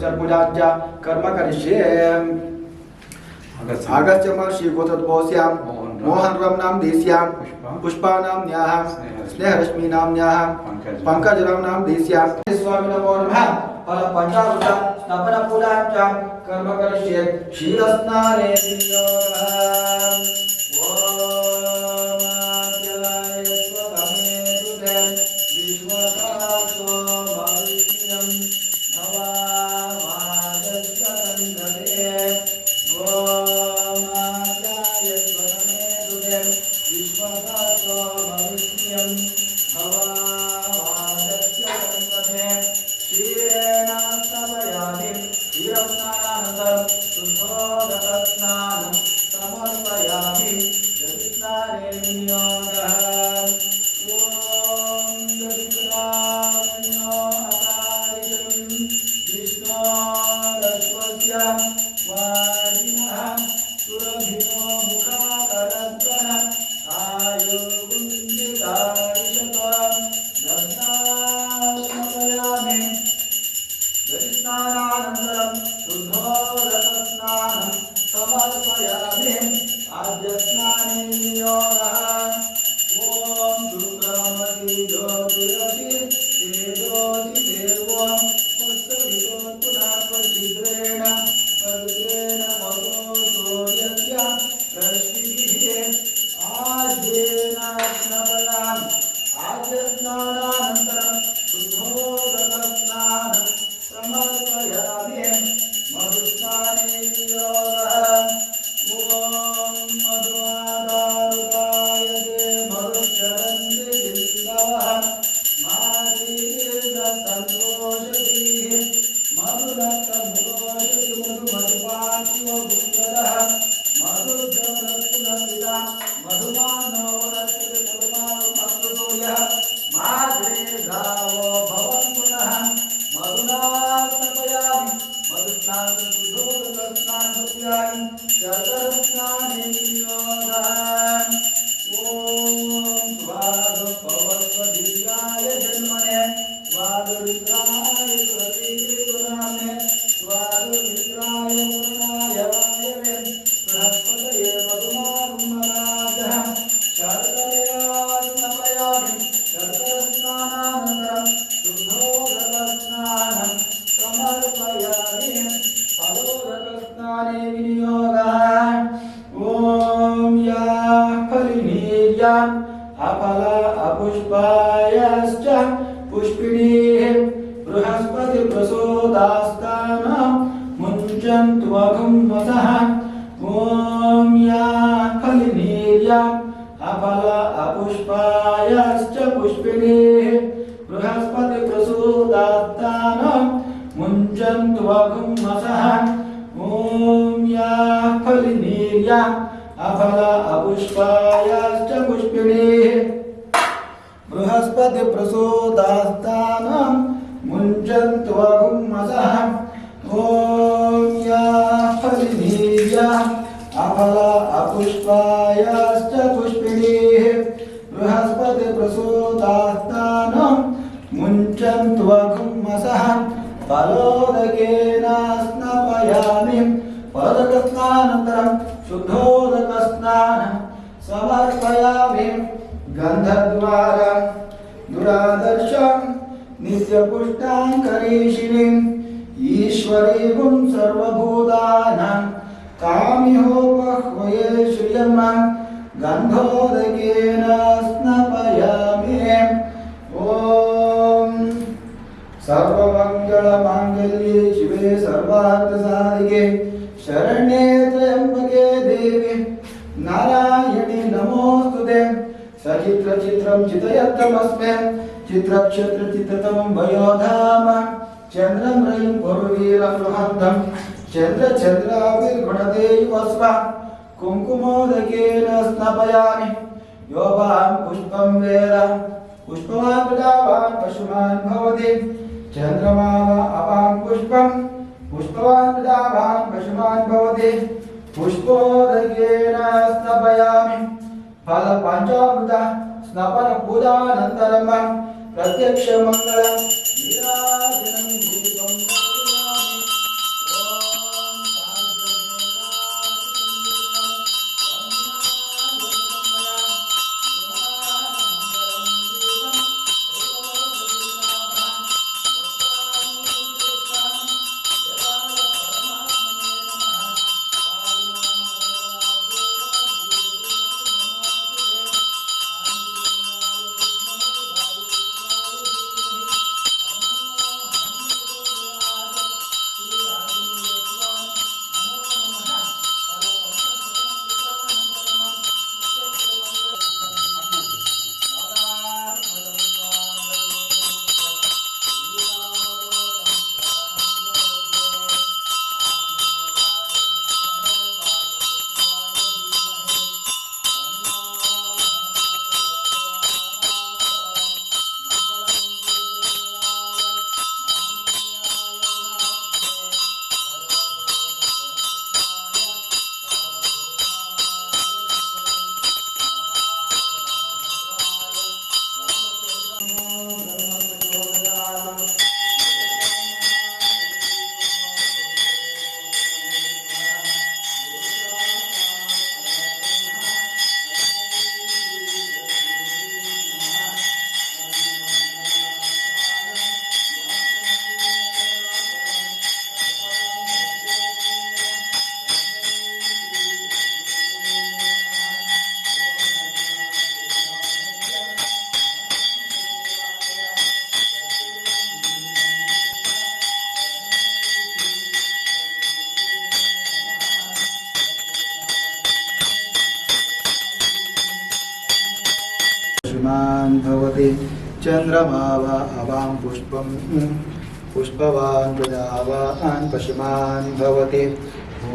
सर्वपूजाश्च कर्म करिष्ये। आगस्य पुष्पा। नाम न्याह स्नेह रश्मि नाम न्याह पंकज पङ्कजराम्नां देस्यां स्वामि नमो नमः। फलपञ्चामृत स्तपनपूजाश्च कर्म करिष्ये। क्षीरस्नाने ॐ love. स्वादुपवस्वदिव्याय जन्मने स्वादुरिद्राय सुरतीकृतनाम्ने स्वादुमित्राय पूर्णाय वायवे बृहस्पतये मधुमारुमराजः शर्करयान्नमयामि शर्करस्नानानन्तरं शुद्धोदकस्नानं समर्पयामि फलोदकस्नाने विनियोगः ॐ या फलिनीर्याम् आपाला अपुष्पायाश्च पुष्पिणीः बृहस्पतिप्रसोदास्तानां मुञ्चन्त्वघं वसः ॐ या फलिनीर्याम् अफला अपुष्पायाश्च पुष्पिणीः बृहस्पतिप्रसोदास्तानां मुञ्चन्त्वघं वसः ॐ या అఫల అపుష్పాయాశ్చ పుష్పిణీ బృహస్పతి ప్రసూదాస్థానం ముంచంతు అగుమ్మస ఓం యా ఫలినీయ అఫల అపుష్పాయాశ్చ పుష్పిణీ బృహస్పతి ప్రసూదాస్థానం ముంచంతు అగుమ్మస ఫలోదకేనాస్నపయామి ఫలోదకస్నానంతరం शुद्धोदकस्नानं समर्पयामि गन्धद्वारा दुरादर्शं नित्यपुष्टाङ्करीषिणीम् ईश्वरीगुं सर्वभूतानां कामिहोपह्वये श्रियं गन्धोदकेन स्नपयामि ॐ सर्वमङ्गलमाङ्गल्ये शिवे सर्वार्थसाधिके शरण्ये सचित्रचित्रं चितयत्तमस्मे। चित्रक्षत्रचित्रतमं वयोधाम। चन्द्रं रयिं पुरवीरं बृहन्तं चन्द्रचन्द्राविर्गुणदेवस्व कुङ्कुमोदकेन स्नपयामि। योभां पुष्पं वेद। पुष्पवान् प्रजावान् पशुमान् भवति। चन्द्रमा वा अपां पुष्पं पुष्पवान् प्रजावान् पशुमान् भवति। पुष्पोदकेन स्नपयामि। ఫల పంచామృత స్నపన పూజానంతరమ ప్రత్యక్ష మంగళ నిరాజనం ప్రతి చంద్రమావా అవాం పుష్పం పుష్పవాన్ ప్రజావాన్ పశుమాన్ భవతి.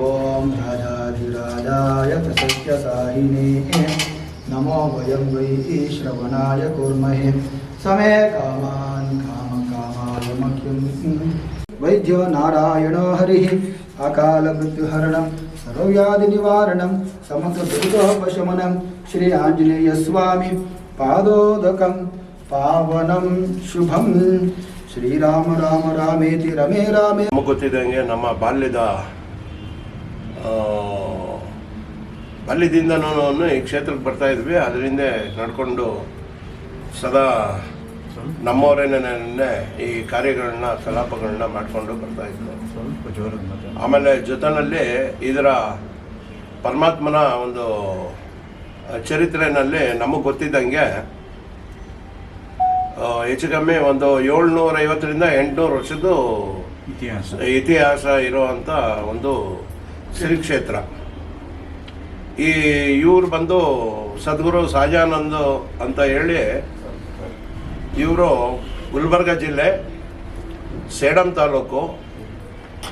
ఓం రాజాధిరాజాయ ప్రసత్యసాహినే నమో వయం వై శ్రవణాయ కూర్మహే. సమే కామాన్ కామ కామాయ మఖ్యం వైద్యో నారాయణో హరి. అకాల మృత్యుహరణం సర్వవ్యాధి నివారణం సమగ్ర దుర్గోపశమనం శ్రీ ఆంజనేయ స్వామి పాదోదకం. ಪಾವನಂ ಶುಭಂ. ಶ್ರೀರಾಮ ರಾಮ ರಾಮೇತಿ ರಮೇ ರಾಮೇ. ನಮಗೆ ಗೊತ್ತಿದ್ದಂಗೆ ನಮ್ಮ ಬಾಲ್ಯದ ಬಾಲ್ಯದಿಂದ ನಾನು ಈ ಕ್ಷೇತ್ರಕ್ಕೆ ಬರ್ತಾ ಇದ್ವಿ. ಅದರಿಂದ ನಡ್ಕೊಂಡು ಸದಾ ನಮ್ಮವರೇ ಈ ಕಾರ್ಯಗಳನ್ನ, ಕಲಾಪಗಳನ್ನ ಮಾಡಿಕೊಂಡು ಬರ್ತಾ ಇದ್ರು ಆಮೇಲೆ ಜೊತೆನಲ್ಲಿ ಇದರ ಪರಮಾತ್ಮನ ಒಂದು ಚರಿತ್ರೆಯಲ್ಲಿ ನಮಗೆ ಗೊತ್ತಿದ್ದಂಗೆ ಹೆಚ್ಚು ಕಮ್ಮಿ ಒಂದು ಏಳ್ನೂರ ಐವತ್ತರಿಂದ ಎಂಟುನೂರು ವರ್ಷದ್ದು ಇತಿಹಾಸ. ಇತಿಹಾಸ ಇರುವಂತ ಒಂದು ಶ್ರೀ ಕ್ಷೇತ್ರ ಈ ಇವ್ರು ಬಂದು ಸದ್ಗುರು ಸಹಜಾನಂದ್ ಅಂತ ಹೇಳಿ ಇವರು ಗುಲ್ಬರ್ಗ ಜಿಲ್ಲೆ ಸೇಡಂ ತಾಲೂಕು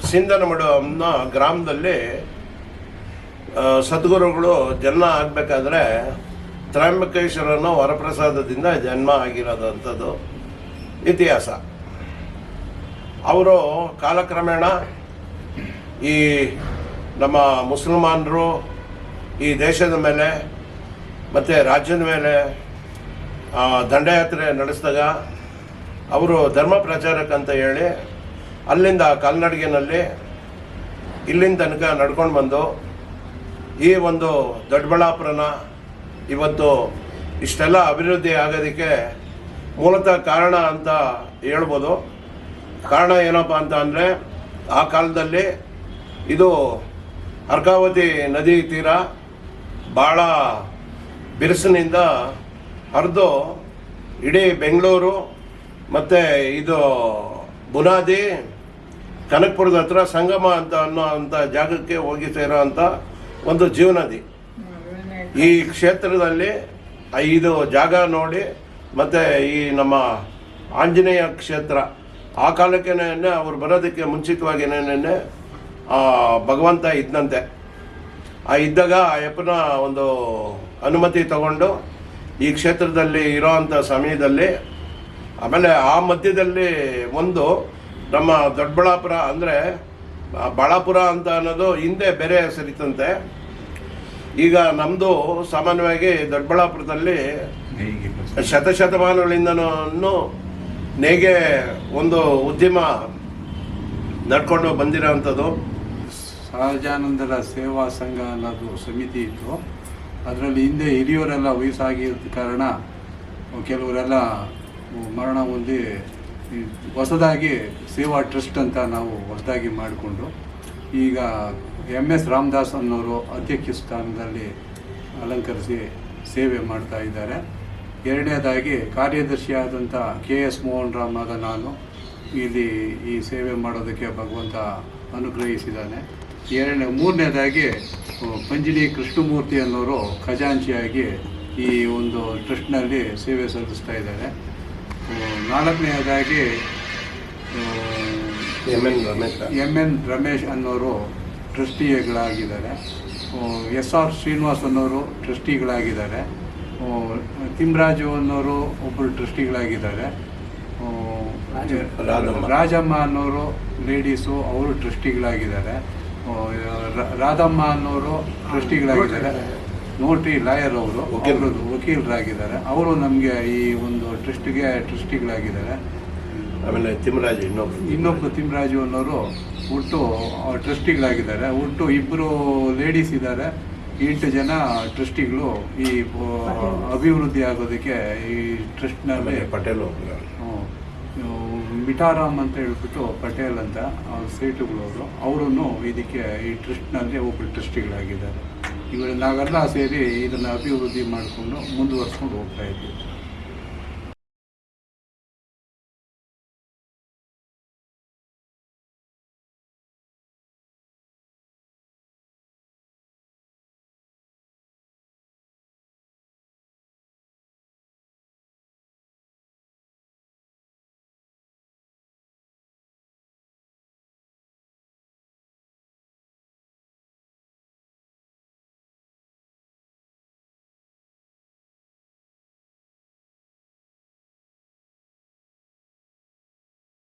ಸಿಂಧನಮಡು ಅನ್ನೋ ಗ್ರಾಮದಲ್ಲಿ ಸದ್ಗುರುಗಳು ಜನ್ಮ ಆಗಬೇಕಾದ್ರೆ ತ್ರಯಂಬಕೇಶ್ವರನ ವರಪ್ರಸಾದದಿಂದ ಜನ್ಮ ಆಗಿರೋದಂಥದ್ದು ಇತಿಹಾಸ. ಅವರು ಕಾಲಕ್ರಮೇಣ ಈ ನಮ್ಮ ಮುಸಲ್ಮಾನರು ಈ ದೇಶದ ಮೇಲೆ ಮತ್ತು ರಾಜ್ಯದ ಮೇಲೆ ದಂಡಯಾತ್ರೆ ನಡೆಸಿದಾಗ ಅವರು ಧರ್ಮ ಪ್ರಚಾರಕ್ಕಂತ ಹೇಳಿ ಅಲ್ಲಿಂದ ಕಾಲ್ನಡಿಗೆನಲ್ಲಿ ಇಲ್ಲಿಂದ ತನಕ ನಡ್ಕೊಂಡು ಬಂದು ಈ ಒಂದು ದೊಡ್ಡಬಳ್ಳಾಪುರನ ಇವತ್ತು ಇಷ್ಟೆಲ್ಲ ಅಭಿವೃದ್ಧಿ ಆಗೋದಕ್ಕೆ ಮೂಲತಃ ಕಾರಣ ಅಂತ ಹೇಳ್ಬೋದು. ಕಾರಣ ಏನಪ್ಪ ಅಂತ ಅಂದರೆ, ಆ ಕಾಲದಲ್ಲಿ ಇದು ಅರ್ಕಾವತಿ ನದಿ ತೀರ ಭಾಳ ಬಿರುಸಿನಿಂದ ಹರಿದು ಇಡೀ ಬೆಂಗಳೂರು ಮತ್ತು ಇದು ಬುನಾದಿ, ಕನಕಪುರದ ಹತ್ರ ಸಂಗಮ ಅಂತ ಅನ್ನೋ ಅಂಥ ಜಾಗಕ್ಕೆ ಹೋಗಿ ಸೇರೋ ಅಂಥ ಒಂದು ಜೀವನದಿ. ಈ ಕ್ಷೇತ್ರದಲ್ಲಿ ಐದು ಜಾಗ ನೋಡಿ, ಮತ್ತು ಈ ನಮ್ಮ ಆಂಜನೇಯ ಕ್ಷೇತ್ರ, ಆ ಕಾಲಕ್ಕೇನೆ ಅವ್ರು ಬರೋದಕ್ಕೆ ಮುಂಚಿತವಾಗಿನೇನೆ ಭಗವಂತ ಇದ್ದಂತೆ. ಆ ಇದ್ದಾಗ ಆ ಯಪ್ಪನ ಒಂದು ಅನುಮತಿ ತಗೊಂಡು ಈ ಕ್ಷೇತ್ರದಲ್ಲಿ ಇರೋವಂಥ ಸಮಯದಲ್ಲಿ, ಆಮೇಲೆ ಆ ಮಧ್ಯದಲ್ಲಿ ಒಂದು ನಮ್ಮ ದೊಡ್ಡಬಳ್ಳಾಪುರ ಅಂದರೆ ಬಾಳಾಪುರ ಅಂತ ಅನ್ನೋದು ಹಿಂದೆ ಬೇರೆ ಹೆಸರಿತ್ತಂತೆ ಈಗ ನಮ್ಮದು ಸಾಮಾನ್ಯವಾಗಿ ದೊಡ್ಡಬಳ್ಳಾಪುರದಲ್ಲಿ ಶತಶತಮಾನಗಳಿಂದ ಶತಶತಮಾನಗಳಿಂದನೂ ನೇಗೆ ಒಂದು ಉದ್ಯಮ ನಡ್ಕೊಂಡು ಬಂದಿರೋವಂಥದ್ದು ಸಹಜಾನಂದರ ಸೇವಾ ಸಂಘ ಅನ್ನೋದು ಸಮಿತಿ ಇತ್ತು. ಅದರಲ್ಲಿ ಹಿಂದೆ ಹಿರಿಯವರೆಲ್ಲ ವಯಸ್ಸಾಗಿದ್ದ ಕಾರಣ ಕೆಲವರೆಲ್ಲ ಮರಣ ಹೊಂದಿ ಈ ಹೊಸದಾಗಿ ಸೇವಾ ಟ್ರಸ್ಟ್ ಅಂತ ನಾವು ಹೊಸದಾಗಿ ಮಾಡಿಕೊಂಡು ಈಗ ಎಂ ಎಸ್ ರಾಮದಾಸ್ ಅನ್ನೋರು ಅಧ್ಯಕ್ಷ ಸ್ಥಾನದಲ್ಲಿ ಅಲಂಕರಿಸಿ ಸೇವೆ ಮಾಡ್ತಾ ಇದ್ದಾರೆ. ಎರಡನೇದಾಗಿ ಕಾರ್ಯದರ್ಶಿಯಾದಂಥ ಕೆ ಎಸ್ ಮೋಹನ್ ರಾಮ್ ಆದ ನಾನು ಇಲ್ಲಿ ಈ ಸೇವೆ ಮಾಡೋದಕ್ಕೆ ಭಗವಂತ ಅನುಗ್ರಹಿಸಿದ್ದಾನೆ. ಎರಡನೇ ಮೂರನೇದಾಗಿ ಪಂಜಿನಿ ಕೃಷ್ಣಮೂರ್ತಿ ಅನ್ನೋರು ಖಜಾಂಚಿಯಾಗಿ ಈ ಒಂದು ಟ್ರಸ್ಟ್ನಲ್ಲಿ ಸೇವೆ ಸಲ್ಲಿಸ್ತಾ ಇದ್ದಾರೆ. ನಾಲ್ಕನೆಯದಾಗಿ M N Ramesh. M N Ramesh ಅನ್ನೋರು ಟ್ರಸ್ಟಿಗಳಾಗಿದ್ದಾರೆ. ಎಸ್ ಆರ್ ಶ್ರೀನಿವಾಸ್ ಅನ್ನೋರು ಟ್ರಸ್ಟಿಗಳಾಗಿದ್ದಾರೆ ತಿಮ್ರಾಜು ಅನ್ನೋರು ಒಬ್ಬರು ಟ್ರಸ್ಟಿಗಳಾಗಿದ್ದಾರೆ. ರಾಜಮ್ಮ. ಅನ್ನೋರು ಲೇಡೀಸು ಅವರು ಟ್ರಸ್ಟಿಗಳಾಗಿದ್ದಾರೆ. ರಾಧಮ್ಮ ಅನ್ನೋರು ಟ್ರಸ್ಟಿಗಳಾಗಿದ್ದಾರೆ. ನೋಟ್ರಿ ಲಾಯರ್ ಅವರು ವಕೀಲರಾಗಿದ್ದಾರೆ. ಅವರು ನಮಗೆ ಈ ಒಂದು ಟ್ರಸ್ಟಿಗೆ ಟ್ರಸ್ಟಿಗಳಾಗಿದ್ದಾರೆ. ಆಮೇಲೆ ತಿಮ್ಮರಾಜ್ ಇನ್ನೊಬ್ರು. ಇನ್ನೊಬ್ಬ ತಿಮ್ಮರಾಜು ಅನ್ನೋರು ಒಟ್ಟು ಟ್ರಸ್ಟಿಗಳಾಗಿದ್ದಾರೆ. ಒಟ್ಟು ಇಬ್ಬರು ಲೇಡೀಸ್ ಇದ್ದಾರೆ. ಎಂಟು ಜನ ಟ್ರಸ್ಟಿಗಳು ಈ ಅಭಿವೃದ್ಧಿ ಆಗೋದಕ್ಕೆ ಈ ಟ್ರಸ್ಟ್ನಲ್ಲಿ ಪಟೇಲ್ ಮಿಠಾರಾಮ್ ಅಂತ ಹೇಳ್ಬಿಟ್ಟು ಪಟೇಲ್ ಅಂತ ಅವ್ರ ಸೇಟುಗಳವರು ಅವರನ್ನು ಇದಕ್ಕೆ ಈ ಟ್ರಸ್ಟ್ನಲ್ಲಿ ಒಬ್ಬರು ಟ್ರಸ್ಟಿಗಳಾಗಿದ್ದಾರೆ. ಇವರು ನಾವೆಲ್ಲ ಸೇರಿ ಇದನ್ನು ಅಭಿವೃದ್ಧಿ ಮಾಡಿಕೊಂಡು ಮುಂದುವರ್ಸ್ಕೊಂಡು ಹೋಗ್ತಾ ಇದ್ದೀವಿ.